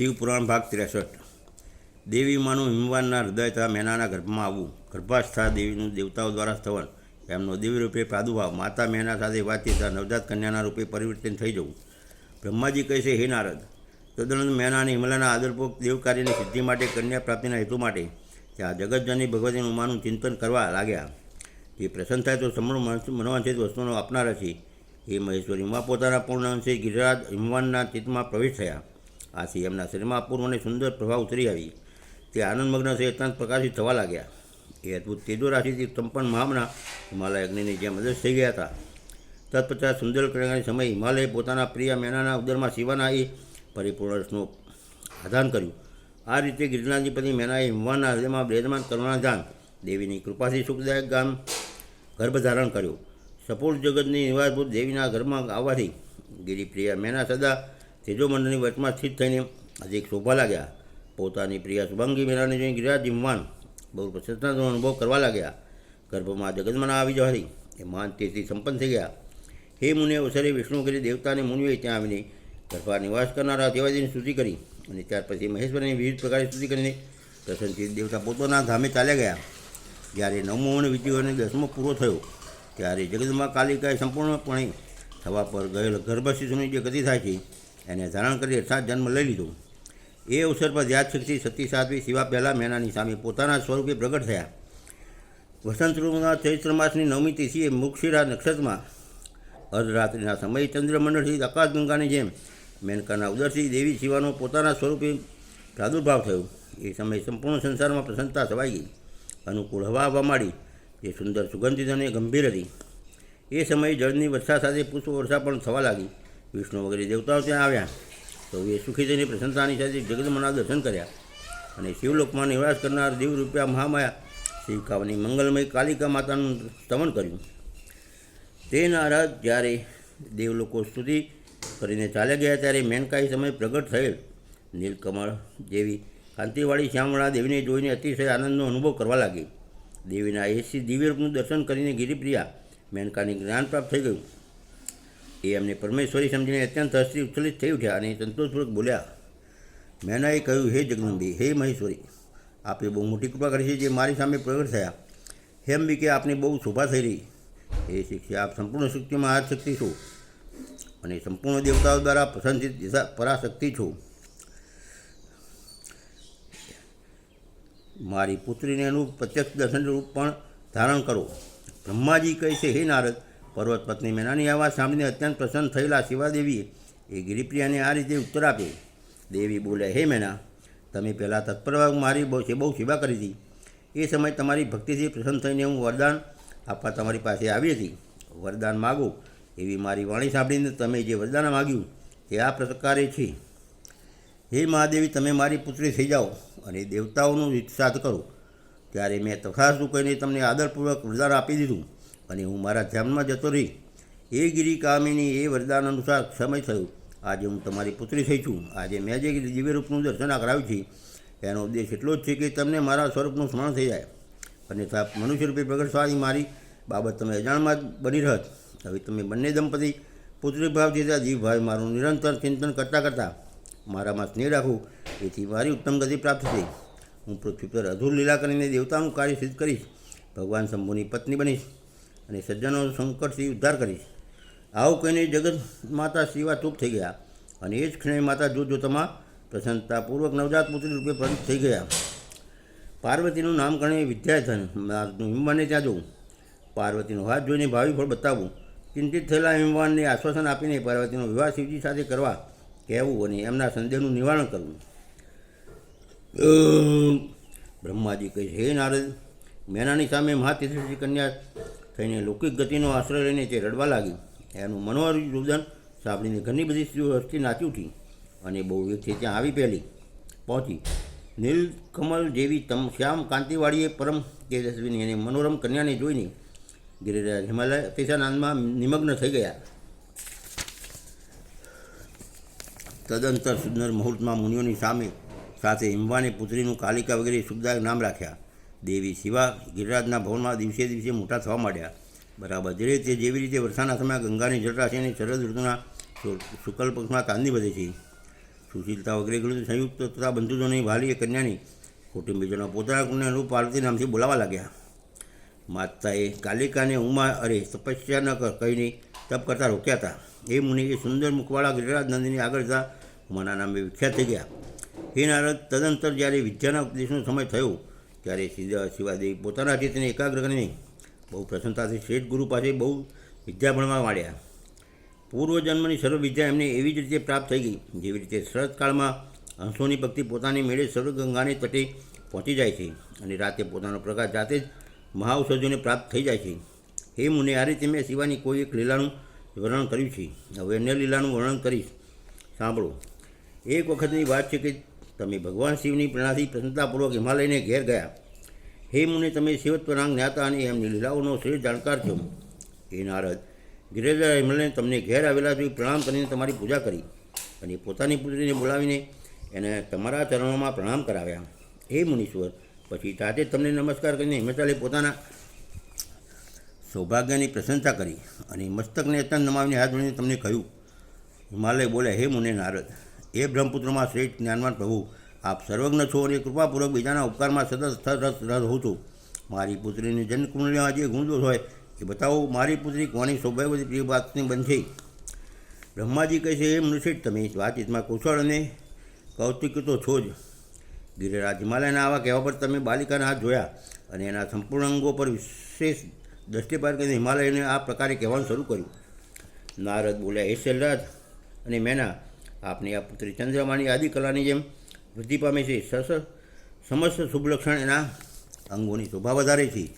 શિવપુરાણ ભાગ ત્રેસઠ. દેવી માનું હિમવાનના હૃદય તથા મેનાના ગર્ભમાં આવવું. ગર્ભાસ્થા દેવીનું દેવતાઓ દ્વારા સ્થવન. એમનો દેવી રૂપે પ્રાદુર્ભાવ. માતા મેના સાથે વાતચીત નવજાત કન્યાના રૂપે પરિવર્તન થઈ જવું. બ્રહ્માજી કહે છે, હે નારદ તદનંદ અને હિમલાના આદરપૂર્વક દેવ કાર્યની સિદ્ધિ માટે, કન્યા પ્રાપ્તિના હેતુ માટે ત્યાં જગતજનની ભગવતી ઉમાનું ચિંતન કરવા લાગ્યા. જે પ્રસન્ન થાય તો સમૃદ્ધ મનોવાંછિત વસ્તુનો આપનાર છે એ મહેશ્વરીમાં પોતાના પૂર્ણ અંશે ગિરિરાજ હિમવાનના ચિત્તમાં પ્રવેશ થયા. આથી એમના શરીરમાં અપૂર્વ અને સુંદર પ્રભાવ ઉતરી આવી. તે આનંદમગ્ન થઈ અત્યંત પ્રકાશિત થવા લાગ્યા. એ અદ્ભુત તેજો રાશિથી સંપન્ન મહામના હિમાલય અગ્નિની જેમ મદદ થઈ ગયા હતા. તત્પશ્ચાત સુંદર કલ્યાણના સમય હિમાલયે પોતાના પ્રિય મેનાના ઉદરમાં શિવાના એ પરિપૂર્ણ રસનું આધાન કર્યું. આ રીતે ગિરનારજી પતિ મેનાએ હિમવાના હૃદયમાં બિરાજમાન જાણ દેવીની કૃપાથી સુખદાયક ગામ ગર્ભ ધારણ કર્યો. સપોળ જગતની નિવાસભૂત દેવીના ઘરમાં આવવાથી ગિરિપ્રિયા મેના સદા તેજોમંડળની વચમાં સ્થિત થઈને અધિક શોભા લાગ્યા. પોતાની પ્રિય શુભંગી મેળાને જોઈને ગિરિરાજ જીમવાન બહુ પ્રસન્નતાનો અનુભવ કરવા લાગ્યા. ગર્ભમાં જગતમાં આવી જવાથી એ માન તેથી સંપન્ન થઈ ગયા. હે મુનિ અવસરે વિષ્ણુગીરી દેવતાને મુનિએ ત્યાં આવીને ગર્ભા નિવાસ કરનારા દેવાજીની સ્તુતિ કરી અને ત્યાર પછી મહેશ્વરની વિવિધ પ્રકારે સ્તુતિ કરીને પ્રસન્નથી દેવતા પોતાના ધામે ચાલ્યા ગયા. જ્યારે નવમો અને વિજયો અને દસમો પૂરો થયો, ત્યારે જગતમાં કાલિકાએ સંપૂર્ણપણે થવા પર ગયેલ ગર્ભ શિશુની જે ગતિ થાય છે એને ધારણ કરી અર્થાત જન્મ લઈ લીધો. એ અવસર પર યાદશક્તિ સતી સાધ્વી શિવા પહેલાં મેનાની સામે પોતાના સ્વરૂપે પ્રગટ થયા. વસંત ઋતુના ચૈત્ર માસની નવમી તિથિએ મુક્ષિરા નક્ષત્રમાં અર્ધરાત્રિના સમયે ચંદ્રમંડળથી આકાશગંગાની જેમ મેનકાના ઉદરથી દેવી શિવાનો પોતાના સ્વરૂપે પ્રાદુર્ભાવ થયો. એ સમયે સંપૂર્ણ સંસારમાં પ્રસન્નતા છવાઈ ગઈ. અનુકૂળ હવા આવવા માંડી. જે સુંદર સુગંધિત અને ગંભીર હતી. એ સમયે જળની વર્ષા સાથે પુષ્પ વર્ષા પણ થવા લાગી. વિષ્ણુ વગેરે દેવતાઓ ત્યાં આવ્યા. તો એ સુખી થઈને પ્રસન્નતાની સાથે જગદમના દર્શન કર્યા. અને શિવલોકમાં નિવાસ કરનાર દેવ રૂપિયા મહામાયા શિવકાવની મંગલમય કાલિકા માતાનું સ્તવન કર્યું. તે નારાજ જ્યારે દેવલોકો સ્તુતિ કરીને ચાલ્યા ગયા ત્યારે મેનકાઈ સમય પ્રગટ થયેલ. નીલકમળ જેવી કાંતિવાળી શ્યામળા દેવીને જોઈને અતિશય આનંદનો અનુભવ કરવા લાગી. દેવીના એસી દિવ્ય દર્શન કરીને ગિરિપ્રિયા મેનકાની જ્ઞાન પ્રાપ્ત થઈ ગયું. એ એમને પરમેશ્વરી સમજીને અત્યંત હસ્તી ઉચ્છલિત થઈ ઉઠ્યા અને સંતોષપૂર્વક બોલ્યા, મેનાએ કહ્યું, હે જગદંબી, હે મહેશ્વરી, આપે બહુ મોટી કૃપા કરી છે જે મારી સામે પ્રગટ થયા. હે કે આપની બહુ શોભા થઈ રહી. એ શિક્ષા, આપ સંપૂર્ણ શક્તિમાં આ શક્તિ છો અને સંપૂર્ણ દેવતાઓ દ્વારા પસંદિત પરાશક્તિ છો. મારી પુત્રીને અનુરૂપ પ્રત્યક્ષ દર્શન રૂપ પણ ધારણ કરો. બ્રહ્માજી કહે છે, હે નારદ પર્વત પત્ની મેનાની આવાજ સાંભળીને અત્યંત પ્રસન્ન થયેલા શિવાદેવીએ એ ગિરિપ્રિયાને આ રીતે ઉત્તર આપ્યો. દેવી બોલે, હે મેના, તમે પહેલાં તત્પરવા મારી બહુ બહુ સેવા કરી હતી. એ સમયે તમારી ભક્તિથી પ્રસન્ન થઈને હું વરદાન આપવા તમારી પાસે આવી હતી. વરદાન માગો. એવી મારી વાણી સાંભળીને તમે જે વરદાન માગ્યું તે આ પ્રકારે છે. હે મહાદેવી, તમે મારી પુત્રી થઈ જાઓ અને દેવતાઓનું વિશ્વાસ કરો. ત્યારે મેં તથાસ્તુ કહીને તમને આદરપૂર્વક વરદાન આપી દીધું. અને હું મારા ધ્યાનમાં જતો રહી. એ ગિરી કામિની એ વરદાન અનુસાર સમય થયો. આજે હું તમારી પુત્રી થઈ છું. આજે મેં જે દિવ્યરૂપનું દર્શન કરાવ્યું છે. એનો ઉદ્દેશ એટલો જ છે કે તમને મારા સ્વરૂપનું સ્મરણ થઈ જાય. અને મનુષ્ય રૂપે પ્રગટવાની મારી બાબત તમે અજાણમાં જ બની રહત. હવે તમે બંને દંપતી પુત્રી ભાવ જીતા જીવભાઈ મારું નિરંતર ચિંતન કરતાં કરતાં મારામાં સ્નેહ રાખું. એથી મારી ઉત્તમ ગતિ પ્રાપ્ત થઈ. હું પૃથ્વી પર અધૂર લીલા કરીને દેવતાનું કાર્ય સિદ્ધ કરીશ. ભગવાન શંભુની પત્ની બનીશ. અને સજ્જનો સંકટથી ઉદ્ધાર કરીશ આવું કહીને જગત માતા શિવા ચૂપ થઈ ગયા. અને એ જ ક્ષણે માતા જોતજોતામાં પ્રસન્નતાપૂર્વક નવજાત પુત્રી રૂપે પ્રગટ થઈ ગયા. પાર્વતીનું નામકરણ વિદ્યાધન. હિમવાનને ત્યાં જવું. પાર્વતીનો હાથ જોઈને ભાવિ ફળ બતાવવું ચિંતિત થયેલા હિમવાનને આશ્વાસન આપીને પાર્વતીનો વિવાહ શિવજી સાથે કરવા કહેવું અને એમના સંદેહનું નિવારણ કરવું. બ્રહ્માજી કહે હે નારદ, મેનાની સામે મહાતિથિ કન્યા થઈને લૌકિક ગતિનો આશ્રય લઈને તે રડવા લાગી એનું મનોહર રુદન સાંભળીને ઘણી બધી સ્ત્રીઓ હસ્તી નાચી ઉઠી અને બહુ વ્યક્તિ ત્યાં આવી પહેલી. પહોંચી. નીલકમલ જેવી તમ શ્યામ કાંતિવાળીએ પરમ તેજસ્વીની અને મનોરમ કન્યાને જોઈને ગિરિરાજ હિમાલય અતિશાનંદમાં નિમગ્ન થઈ ગયા. તદંતર સુંદર મુહૂર્તમાં મુનિઓની સામે સાથે હિમવાની પુત્રીનું કાલિકા વગેરે શુભદાયક નામ રાખ્યા. દેવી શિવા ગિરિરાજના ભવનમાં દિવસે દિવસે મોટા થવા માંડ્યા. બરાબર. જે રીતે જેવી રીતે વર્ષાના સમયે ગંગાની જળરાશિ અને શરદ ઋતુના શુકલ પક્ષમાં ચાંદી વધે છે. સુશીલતા વગેરે ગણું સંયુક્ત તથા બંધુજોની વાલી કન્યાની કુટુંબીજનો પોતાના કુંડને અનુરૂપ પાર્વતી નામથી બોલાવા લાગ્યા. માતાએ કાલિકાને ઉમા અરે તપસ્યા ન કહીને તપ કરતા રોક્યા હતા. એ મુનિ એ સુંદર મુખવાળા ગિરિરાજ નંદીની આગળ જતા ઉમાના નામે વિખ્યાત થઈ ગયા. હે નારદ, તદંતર જ્યારે વિદ્યાના ઉપદેશનો સમય થયો ત્યારે સીધા શિવાદેવી પોતાના ચિત્તને એકાગ્ર કરીને બહુ પ્રસન્નતાથી શ્રેષ્ઠ ગુરુ પાસે બહુ વિદ્યા ભણવા માંડ્યા. પૂર્વજન્મની સર્વ વિદ્યા એમને એવી જ રીતે પ્રાપ્ત થઈ ગઈ, જેવી રીતે શરદકાળમાં હંસોની ભક્તિ પોતાની મેળે સર્વ ગંગાને તટે પહોંચી જાય છે અને રાતે પોતાનો પ્રકાશ જાતે જ મહાઔષધિઓને પ્રાપ્ત થઈ જાય છે. હે મુને, આ રીતે મેં શિવાની કોઈ એક લીલાનું વર્ણન કર્યું છે. હવે અન્ય લીલાનું વર્ણન કરીશ. સાંભળો. એક વખતની વાત છે કે તમે ભગવાન શિવની પ્રેરણાથી પ્રસન્નતાપૂર્વક હિમાલયને ઘેર ગયા. હે મુને, તમે શિવત્વનાંગ જ્ઞાતા અને એમની લીલાઓનો શ્રેષ્ઠ જાણકાર છો. હે નારદ ગિરેજા હિમાલયને તમને ઘેર આવેલા જોઈ પ્રણામ કરીને તમારી પૂજા કરી અને પોતાની પુત્રીને બોલાવીને એને તમારા ચરણોમાં પ્રણામ કરાવ્યા. હે મુનીશ્વર, પછી તાતે તમને નમસ્કાર કરીને હિમેશાલે પોતાના સૌભાગ્યની પ્રશંસા કરી અને મસ્તકને અત્યંત નમાવીને હાથ જોડીને તમને કહ્યું. હિમાલય બોલે, હે મુને નારદ એ બ્રહ્મપુત્રમાં શ્રેષ્ઠ જ્ઞાનવાન પ્રભુ. આપ સર્વજ્ઞ છો અને કૃપાપૂર્વક બીજાના ઉપકારમાં સતત રસ રહું છું. મારી પુત્રીની જન્મકુંડલીમાં જે ગુણદોષ હોય એ બતાવો. મારી પુત્રી કોની સૌભાગ્યવતી પ્રિય વાતની બનશે? બ્રહ્માજી કહે છે એ મનુષ્ય, તમે વાતચીતમાં કુશળ અને કૌતિક તો છો જ. ગિરિરાજ હિમાલયના આવા કહેવા પર તમે બાલિકાના હાથ જોયા અને એના સંપૂર્ણ અંગો પર વિશેષ દ્રષ્ટિપાત કરીને હિમાલયને આ પ્રકારે કહેવાનું શરૂ કર્યું. નારદ બોલ્યા, હે શૈલરાજ અને મેના આપની આ પુત્રી ચંદ્રમાની આદિ કલાની જેમ વૃદ્ધિ પામે છે. સસ સમસ્ત શુભલક્ષણ એના અંગોની શોભા વધારે છે.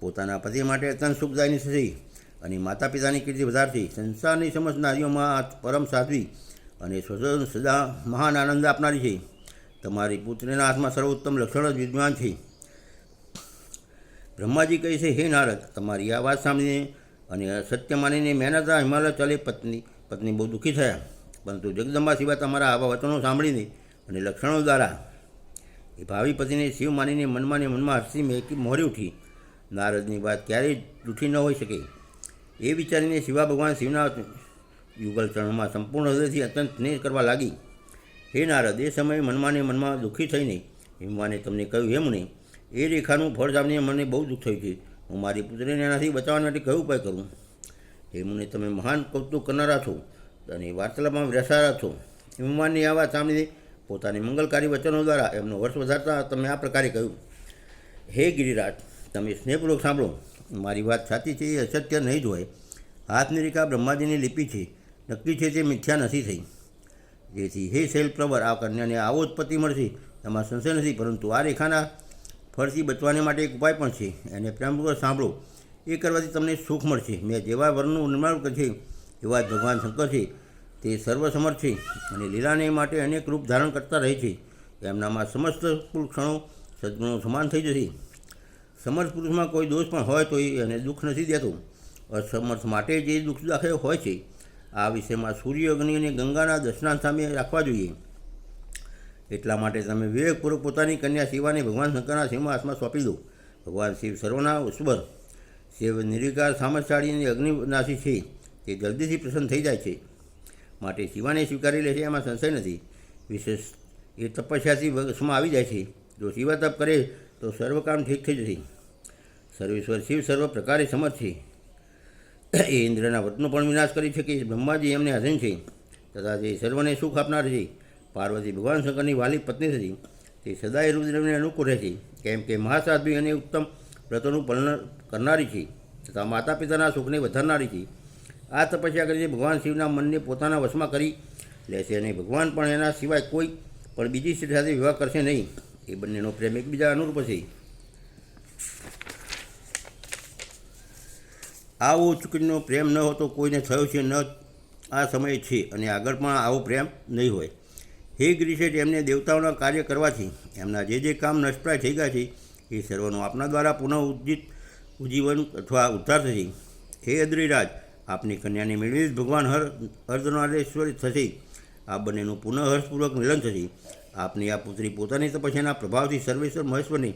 પોતાના પતિ માટે અત્યંત શુભદાયની થશે અને માતા પિતાની કીર્તિ વધારશે. સંસારની સમસ્ત નારીઓમાં પરમ સાધ્વી અને સ્વતંત્ર સદા મહાન આનંદ આપનારી છે. તમારી પુત્રીના હાથમાં સર્વોત્તમ લક્ષણ જ વિદ્યમાન છે. બ્રહ્માજી કહે છે, હે નારદ, તમારી આ વાત સાંભળીને અને સત્ય માનીને મહેનત હિમાલય ચાલે પત્ની પત્ની બહુ દુઃખી થયા. પરંતુ જગદંબા સિવાય તમારા આવા વચનો સાંભળીને અને લક્ષણો દ્વારા. એ ભાવિ પતિને શિવ માનીને મનમાં ને મનમાં હસી મેકી મોરી ઉઠી. નારદની વાત ક્યારેય જૂઠી ન હોઈ શકે. એ વિચારીને શિવા ભગવાન શિવના યુગલ ચરણમાં સંપૂર્ણ હૃદયથી અત્યંત સ્નેહ કરવા લાગી. હે નારદ, એ સમયે મનમાં ને મનમાં દુઃખી થઈને હિમવાને તમને કહ્યું, હે નહીં એ રેખાનું ફળ સાંભળીને મને બહુ દુઃખ થયું છે. હું મારી પુત્રીને એનાથી બચાવવા માટે કયો ઉપાય કરું? એ મુને, તમે મહાન કૌતુક કરનારા છો. અને વાર્તાલાપમાં વ્યસારા છો હિમવાનની આ વાત સાંભળીને પોતાની મંગલકારી વચનો દ્વારા એમનો વર્ષ વધારતા તમે આ પ્રકારે કહ્યું. હે ગિરિરાજ, તમે સ્નેહપૂર્વક સાંભળો. મારી વાત સાચી છે એ અસત્ય નહીં જ હોય. હાથની રેખા બ્રહ્માજીની લિપિ છે. નક્કી છે તે મિથ્યા નથી થઈ. જેથી હે શૈલપ્રવર આ કન્યાને આવો જ પતિ મળશે. એમાં સંશય નથી, પરંતુ આ રેખાના ફળથી બચવાને માટે એક ઉપાય પણ છે. એને પ્રેમપૂર્વક સાંભળો. એ કરવાથી તમને સુખ મળશે. મેં જેવા વર્ણનું નિર્માણ છે એવા ભગવાન શંકર છે. તે સર્વસમર્થ છે અને લીલાને માટે અનેક રૂપ ધારણ કરતા રહે છે. એમનામાં સમસ્ત કુલ ક્ષણો સદગુણો સમાન થઈ જશે. સમર્થ પુરુષમાં કોઈ દોષ પણ હોય તો એ એને દુઃખ નથી દેતું. અસમર્થ માટે જે દુઃખ દાખલ હોય છે, આ વિષયમાં સૂર્ય, અગ્નિ અને ગંગાના દર્શનાંત સામે રાખવા જોઈએ. એટલા માટે તમે વિવેકપૂર્વક પોતાની કન્યા શિવાને ભગવાન શંકરના શિવમાં હાથમાં સોંપી દો. ભગવાન શિવ સર્વના ઉસ્બર શિવ નિર્વિકાર સામર્થશાળી અને અગ્નિનાશી છે. તે જલ્દીથી પ્રસન્ન થઈ જાય છે. માટે શિવાને સ્વીકારી લે છે, એમાં સંશય નથી. વિશેષ એ તપસ્યાથી વશમાં આવી જાય છે. જો શિવા તપ કરે તો સર્વ કામ ઠીક થઈ જશે. સર્વેશ્વર શિવ સર્વ પ્રકારે સમર્થ છે. એ ઇન્દ્રના વટનો પણ વિનાશ કરી શકે બ્રહ્માજી એમને અધીન છે. તથા જે સર્વને સુખ આપનાર છે. પાર્વતી ભગવાન શંકરની વાલી પત્ની હતી તે સદાય રુદ્રને અનુકૂળ રહે છે. કેમ કે મહાસાધ્વી અને ઉત્તમ વ્રતોનું પાલન કરનારી છે. તથા માતા પિતાના સુખને વધારનારી છે. આ તપસ્યા કરીને ભગવાન શિવના મનને પોતાના વશમાં કરી લેશે અને ભગવાન પણ એના સિવાય કોઈ પણ બીજી સ્ત્રી સાથે વિવાહ કરશે નહીં. એ બંનેનો પ્રેમ એકબીજા અનુરૂપ છે આવો ચૂકીનો પ્રેમ ન હોતો, કોઈને થયો છે ન આ સમય છે અને આગળ પણ આવો પ્રેમ નહીં હોય. હે ગ્રીસેટ એમને દેવતાઓના કાર્ય કરવાથી એમના જે જે કામ નષ્ટપ્રાય થઈ ગયા છે, એ સર્વનું આપના દ્વારા પુનઃ ઉજ્જીત ઉજ્જીવન અથવા ઉદ્ધાર થશે. હે અદ્રિરાજ આપની કન્યાને મેળવી જ ભગવાન હર અર્ધનારેશ્વરી થશે. આ બંનેનું પુનઃહર્ષપૂર્વક મિલન થશે. આપની આ પુત્રી પોતાની તપસ્યાના પ્રભાવથી સર્વેશ્વર મહેશ્વરને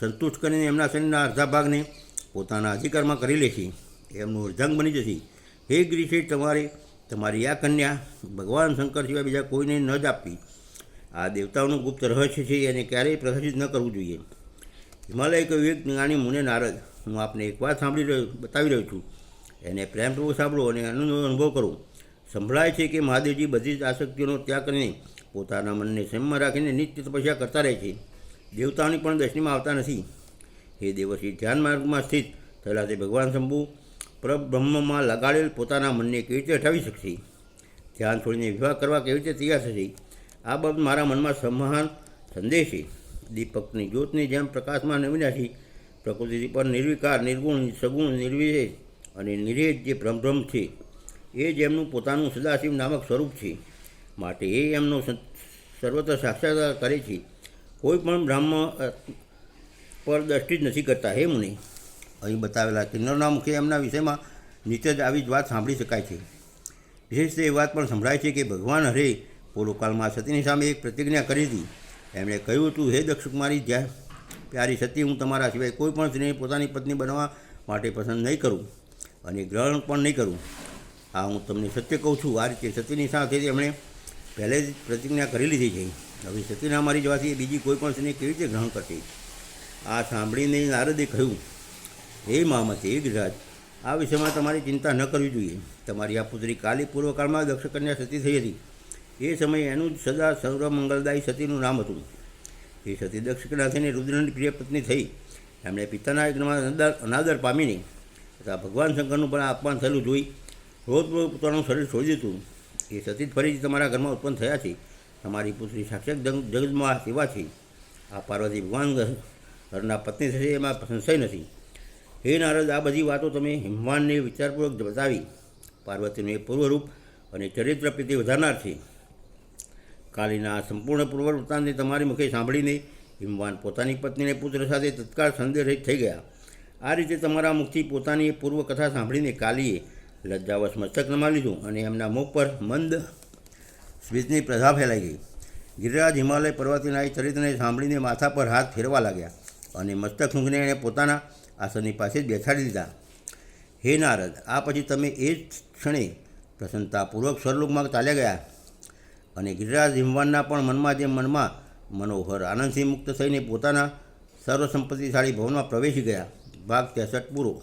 સંતુષ્ટ કરીને એમના શરીરના અડધા ભાગને પોતાના અધિકારમાં કરી લેશે એમનું અર્ધાંગ બની જશે. હે ગ્રીષે તમારે તમારી આ કન્યા ભગવાન શંકર સિવાય બીજા કોઈને ન જ આપવી. આ દેવતાઓનું ગુપ્ત રહસ્ય છે, એને ક્યારેય પ્રકાશિત ન કરવું જોઈએ. હિમાલય કહ્યું, એક જ્ઞાની મુને નારદ, હું આપને એક વાત સાંભળી રહ્યો, બતાવી રહ્યો છું. એને પ્રેમપૂર્વક સાંભળો અને આનંદનો અનુભવ કરવો સંભળાય છે કે મહાદેવજી બધી જ આસક્તિઓનો ત્યાગ કરીને પોતાના મનને સંયમમાં રાખીને નિત્ય તપસ્યા કરતા રહે છે. દેવતાઓની પણ દર્શનીમાં આવતા નથી. હે દેવશ્રી ધ્યાન માર્ગમાં સ્થિત થયેલા તે ભગવાન શંભુ પરબ્રહ્મમાં લગાડેલ પોતાના મનને કેવી રીતે હટાવી શકશે? ધ્યાન છોડીને વિવાહ કરવા કેવી રીતે તૈયાર થશે? આ બાબત મારા મનમાં સમાન સંદેશ છે. દીપકની જ્યોતની જેમ પ્રકાશમાં નવીનાથી પ્રકૃતિ પર નિર્વિકાર, નિર્ગુણ, સગુણ, નિર્વિશેષ અને નિરેજ જે બ્રહ્મબ્રહ્મ છે એ જ એમનું પોતાનું સદાશિવ નામક સ્વરૂપ છે. માટે એ એમનો સર્વત્ર સાક્ષાત્કાર કરે છે. કોઈ પણ બ્રાહ્મ પર દ્રષ્ટિ જ નથી કરતા, હે મુનિ? અહીં બતાવેલા કિન્નરના મુખે એમના વિષયમાં નિત્ય જ આવી જ વાત સાંભળી શકાય છે. વિશેષ એ વાત પણ સંભળાય છે કે ભગવાન હરે પૂર્વકાળમાં સતીની સામે એક પ્રતિજ્ઞા કરી હતી. એમણે કહ્યું હતું, હે દક્ષ કુમારી જ્યાં પ્યારી સતી, હું તમારા સિવાય કોઈ પણ સ્ત્રીને પોતાની પત્ની બનવા માટે પસંદ નહીં કરું. અને ગ્રહણ પણ નહીં કરું. આ હું તમને સત્ય કહું છું, આ રીતે સતીની સાથે એમણે પહેલે જ પ્રતિજ્ઞા કરી લીધી છે. હવે સતીના મારી જવાથી બીજી કોઈ પણ સ્ત્રીને કેવી રીતે ગ્રહણ કરશે? આ સાંભળીને નારદે કહ્યું, હે મહામતી એ ગિરિરાજ, આ વિષયમાં તમારી ચિંતા ન કરવી જોઈએ. તમારી આ પુત્રી કાલી પૂર્વકાળમાં દક્ષ કન્યા સતી થઈ હતી. એ સમયે એનું જ સદા સર્વમંગલદાયી સતીનું નામ હતું. એ સતી દક્ષ કન્યા થઈને રુદ્રની પ્રિય પત્ની થઈ. એમણે પિતાના યજ્ઞમાં અનાદર પામીને તથા ભગવાન શંકરનું પણ અપમાન થયેલું જોઈ, રોજ પોતાનું શરીર છોડી દીધું. એ સતી ફરીથી તમારા ઘરમાં ઉત્પન્ન થયા છે. તમારી પુત્રી સાક્ષાત જગ- જગતમાં સેવા છે. આ પાર્વતી ભગવાન ઘરના પત્ની થશે એમાં સંશય નથી. હે નારદ, આ બધી વાતો તમે હિમવાનને વિચારપૂર્વક બતાવી. પાર્વતીનું એ પૂર્વરૂપ અને ચરિત્ર પ્રીતિ વધારનાર છે. કાલીના સંપૂર્ણ પૂર્વ વૃત્તાંતને તમારી મુખે સાંભળીને હિમવાન પોતાની પત્નીને પુત્ર સાથે તત્કાળ સંદેહ થઈ ગયા. આ રીતે તમારા મુખથી પોતાની પૂર્વ કથા સાંભળીને કાલીએ લજ્જાવશ મસ્તક નમા લીધું અને એમના મુખ પર મંદ સ્મિતની પ્રભા ફેલાઈ ગઈ. ગિરિરાજ હિમાલય પર્વતીના એ ચરિત્રને સાંભળીને માથા પર હાથ ફેરવા લાગ્યા અને મસ્તક સૂંઘને એણે પોતાના આસનની પાસે જ બેસાડી દીધા. હે નારદ, આ પછી તમે એ જ ક્ષણે પ્રસન્નતાપૂર્વક સ્વરલોકમાં ચાલ્યા ગયા. અને ગિરિરાજ હિમવાનના પણ મનમાં જે મનમાં મનોહર આનંદથી મુક્ત થઈને પોતાના સર્વસંપત્તિશાળી ભવનમાં પ્રવેશી ગયા. ભાગ ત્રેસઠ પૂરો?